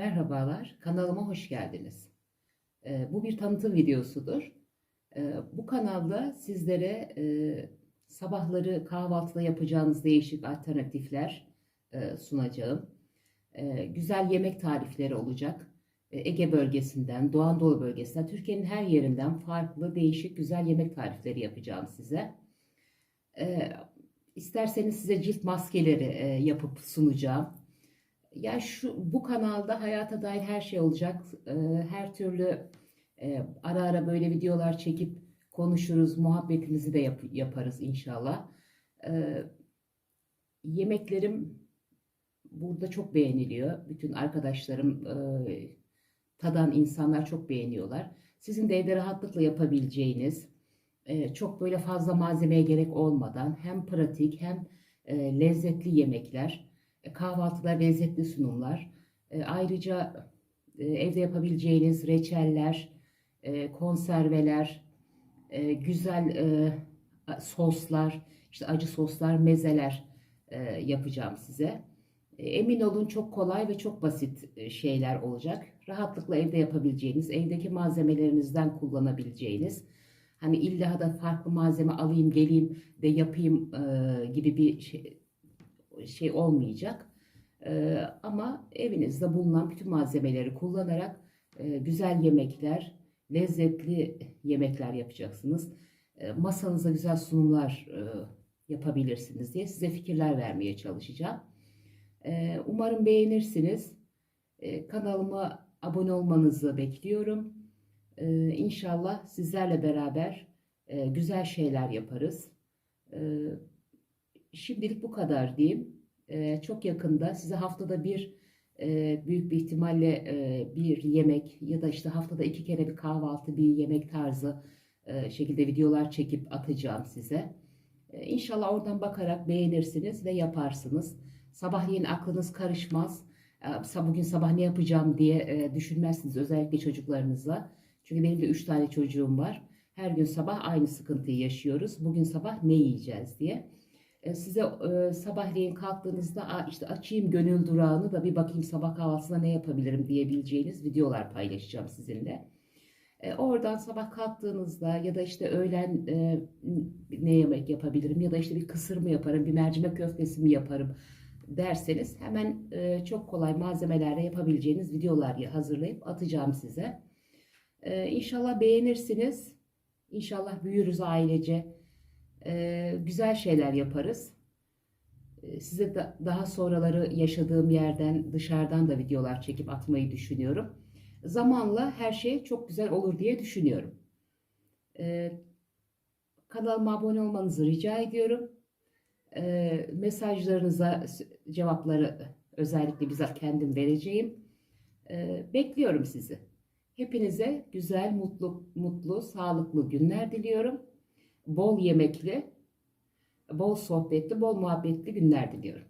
Merhabalar, kanalıma hoş geldiniz. Ee, bu bir tanıtım videosudur. Ee, bu kanalda sizlere e, sabahları kahvaltıda yapacağınız değişik alternatifler e, sunacağım. Ee, güzel yemek tarifleri olacak. Ee, Ege bölgesinden, Doğu Anadolu bölgesinden, Türkiye'nin her yerinden farklı değişik güzel yemek tarifleri yapacağım size. Ee, isterseniz size cilt maskeleri e, yapıp sunacağım. Ya şu bu kanalda hayata dair her şey olacak. Ee, her türlü e, ara ara böyle videolar çekip konuşuruz, muhabbetimizi de yap- yaparız inşallah. Ee, yemeklerim burada çok beğeniliyor. Bütün arkadaşlarım, e, tadan insanlar çok beğeniyorlar. Sizin de evde rahatlıkla yapabileceğiniz, e, çok böyle fazla malzemeye gerek olmadan hem pratik hem lezzetli yemekler. E, kahvaltıda lezzetli sunumlar. E, ayrıca e, evde yapabileceğiniz reçeller, konserveler, güzel soslar, işte acı soslar, mezeler yapacağım size. Emin olun çok kolay ve çok basit şeyler olacak. Rahatlıkla evde yapabileceğiniz, evdeki malzemelerinizden kullanabileceğiniz, hani illa da farklı malzeme alayım geleyim de yapayım gibi bir şey, şey olmayacak. Ee, ama evinizde bulunan bütün malzemeleri kullanarak e, güzel yemekler, lezzetli yemekler yapacaksınız. E, masanıza güzel sunumlar e, yapabilirsiniz diye size fikirler vermeye çalışacağım. E, umarım beğenirsiniz. E, kanalıma abone olmanızı bekliyorum. E, inşallah sizlerle beraber e, güzel şeyler yaparız. E, Şimdilik bu kadar diyeyim. Ee, çok yakında size haftada bir e, büyük bir ihtimalle e, bir yemek ya da işte haftada iki kere bir kahvaltı, bir yemek tarzı e, şekilde videolar çekip atacağım size. E, İnşallah oradan bakarak beğenirsiniz ve yaparsınız. Sabahleyin aklınız karışmaz. E, Bugün sabah ne yapacağım diye e, düşünmezsiniz özellikle çocuklarınızla. Çünkü benim de üç tane çocuğum var. Her gün sabah aynı sıkıntıyı yaşıyoruz. Bugün sabah ne yiyeceğiz diye. E, Size e, sabahleyin kalktığınızda "Aa, işte açayım gönül durağını da bir bakayım sabah kahvaltısında ne yapabilirim diyebileceğiniz videolar paylaşacağım sizinle. E, oradan sabah kalktığınızda ya da işte öğlen ne yemek yapabilirim ya da işte bir kısır mı yaparım, bir mercimek köftesi mi yaparım derseniz hemen çok kolay malzemelerle yapabileceğiniz videolar hazırlayıp atacağım size. E, İnşallah beğenirsiniz. İnşallah büyürüz ailece. Ee, güzel şeyler yaparız. Ee, Size da, daha sonraları yaşadığım yerden dışarıdan da videolar çekip atmayı düşünüyorum. Zamanla her şey çok güzel olur diye düşünüyorum. Ee, kanalıma abone olmanızı rica ediyorum. Mesajlarınıza cevapları özellikle bizzat kendim vereceğim. Bekliyorum sizi. Hepinize güzel, mutlu, mutlu, sağlıklı günler diliyorum bol yemekli, bol sohbetli, bol muhabbetli günler diliyorum.